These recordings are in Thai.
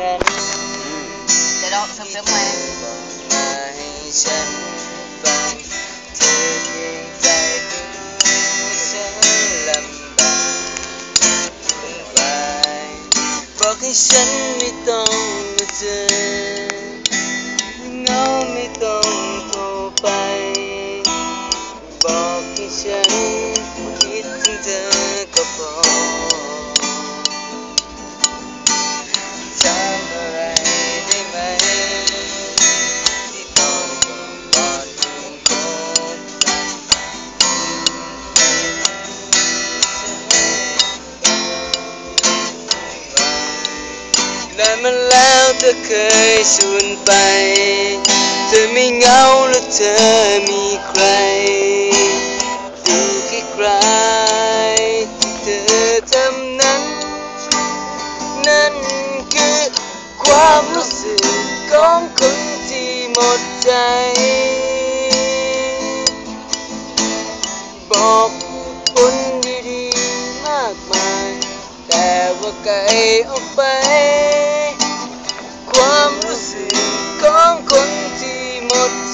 นั้นเดี๋ยวเราเสริมๆมาบอมาให้ฉันฟังเธอเพียงใจดูฉันลำบากวุ่นวายบอกให้ฉันไม่ต้องมาเจอเงาไม่ต้องโทรไป บอกให้ฉันคิดถึงเธอ นานมาแล้วเธอเคยชวนไป เธอไม่เหงาแล้วเธอมีใครดูคล้ายๆที่เธอทำนั้น นั่นคือความรู้สึกของคนที่หมดใจ บอกผลดีๆมากมาย แต่ว่าไกลออกไป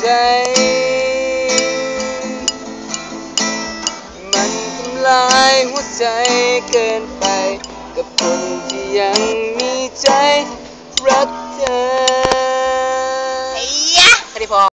ใจ มันทำลายหัวใจเกินไป กับคนที่ยังมีใจรักเธอไอ้ยะแค่นี้พอ